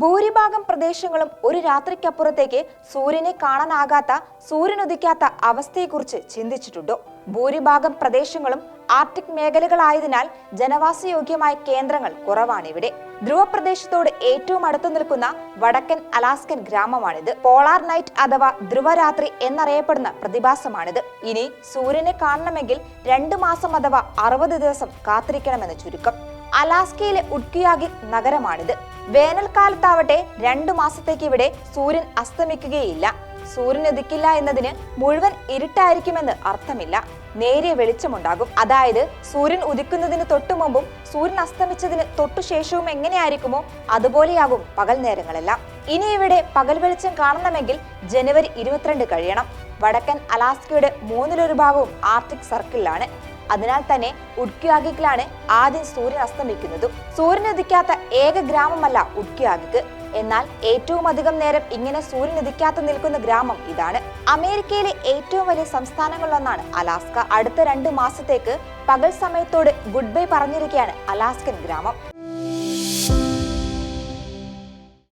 ഭൂരിഭാഗം പ്രദേശങ്ങളും ഒരു രാത്രിക്കപ്പുറത്തേക്ക് സൂര്യനെ കാണാനാകാത്ത സൂര്യനുദിക്കാത്ത അവസ്ഥയെക്കുറിച്ച് ചിന്തിച്ചിട്ടുണ്ടോ. ഭൂരിഭാഗം പ്രദേശങ്ങളും ആർട്ടിക് മേഖലകളായതിനാൽ ജനവാസയോഗ്യമായ കേന്ദ്രങ്ങൾ കുറവാണിവിടെ. ധ്രുവപ്രദേശത്തോട് ഏറ്റവും അടുത്തു നിൽക്കുന്ന വടക്കൻ അലാസ്കൻ ഗ്രാമമാണിത്. പോളാർ നൈറ്റ് അഥവാ ധ്രുവരാത്രി എന്നറിയപ്പെടുന്ന പ്രതിഭാസമാണിത്. ഇനി സൂര്യനെ കാണണമെങ്കിൽ രണ്ടു മാസം അഥവാ അറുപത് ദിവസം കാത്തിരിക്കണമെന്ന് ചുരുക്കം. അലാസ്കയിലെ ഉഡ്കിയാഗിക് നഗരമാണിത്. വേനൽക്കാലത്താവട്ടെ രണ്ടു മാസത്തേക്ക് ഇവിടെ സൂര്യൻ അസ്തമിക്കുകയില്ല. സൂര്യൻ ഉദിക്കില്ല എന്നതിന് മുഴുവൻ ഇരുട്ടായിരിക്കുമെന്ന് അർത്ഥമില്ല. നേരിയ വെളിച്ചമുണ്ടാകും. അതായത് സൂര്യൻ ഉദിക്കുന്നതിന് തൊട്ടു മുമ്പും സൂര്യൻ അസ്തമിച്ചതിന് തൊട്ടുശേഷവും എങ്ങനെയായിരിക്കുമോ അതുപോലെയാകും പകൽ നേരങ്ങളെല്ലാം. ഇനി ഇവിടെ പകൽ വെളിച്ചം കാണണമെങ്കിൽ ജനുവരി ഇരുപത്തിരണ്ട് കഴിയണം. വടക്കൻ അലാസ്കയുടെ മൂന്നിലൊരു ഭാഗവും ആർട്ടിക് സർക്കിളിലാണ്. അതിനാൽ തന്നെ ഉഡ്ക്യാഗിക്കിലാണ് ആദ്യം സൂര്യൻ അസ്തമിക്കുന്നതും. സൂര്യൻ ഉദിക്കാത്ത ഏക ഗ്രാമമല്ല ഉഡ്ക്യാഗിക്ക് എന്നാൽ ഏറ്റവും അധികം നേരം ഇങ്ങനെ സൂര്യൻ ഉദിക്കാത്ത നിൽക്കുന്ന ഗ്രാമം ഇതാണ്. അമേരിക്കയിലെ ഏറ്റവും വലിയ സംസ്ഥാനങ്ങളിലൊന്നാണ് അലാസ്ക. അടുത്ത രണ്ട് മാസത്തേക്ക് പകൽ സമയത്തോട് ഗുഡ് ബൈ പറഞ്ഞിരിക്കുകയാണ് അലാസ്കൻ ഗ്രാമം.